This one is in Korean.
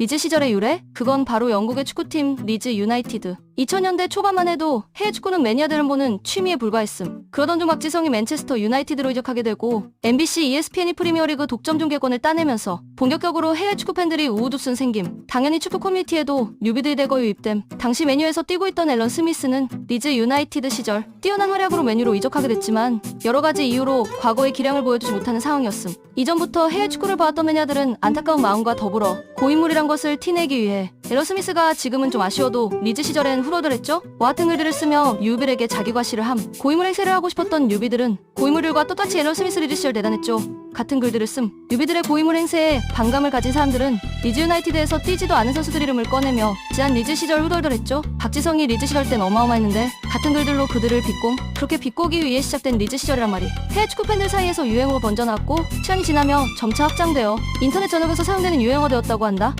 리즈 시절의 유래? 그건 바로 영국의 축구팀 리즈 유나이티드. 2000년대 초반만 해도 해외 축구는 매니아들은 보는 취미에 불과했음. 그러던 중 박지성이 맨체스터 유나이티드로 이적하게 되고 MBC, ESPN이 프리미어리그 독점 중계권을 따내면서 본격적으로 해외 축구 팬들이 우후두순 생김. 당연히 축구 커뮤니티에도 뉴비들이 대거 유입됨. 당시 메뉴에서 뛰고 있던 앨런 스미스는 리즈 유나이티드 시절 뛰어난 활약으로 메뉴로 이적하게 됐지만 여러 가지 이유로 과거의 기량을 보여주지 못하는 상황이었음. 이전부터 해외 축구를 봐왔던 매니아들은 안타까운 마음과 더불어 고인물이란 것을 티내기 위해 앨런 스미스가 지금은 좀 아쉬워도 리즈 시절엔 후러들했죠? 와 같은 글들을 쓰며 유비들에게 자기 과시를 함. 고인물 행세를 하고 싶었던 유비들은 고인물들과 똑같이 앨런 스미스 리즈 시절 대단했죠. 같은 글들을 씀. 유비들의 고인물 행세에 반감을 가진 사람들은 리즈 유나이티드에서 뛰지도 않은 선수들 이름을 꺼내며 지난 리즈 시절 후덜덜했죠. 박지성이 리즈 시절 땐 어마어마했는데 같은 글들로 그들을 비꼼 그렇게 비꼬기 위해 시작된 리즈 시절이란 말이 해외 축구 팬들 사이에서 유행어가 번져나왔고 시간이 지나며 점차 확장되어 인터넷 전역에서 사용되는 유행어 되었다고 한다.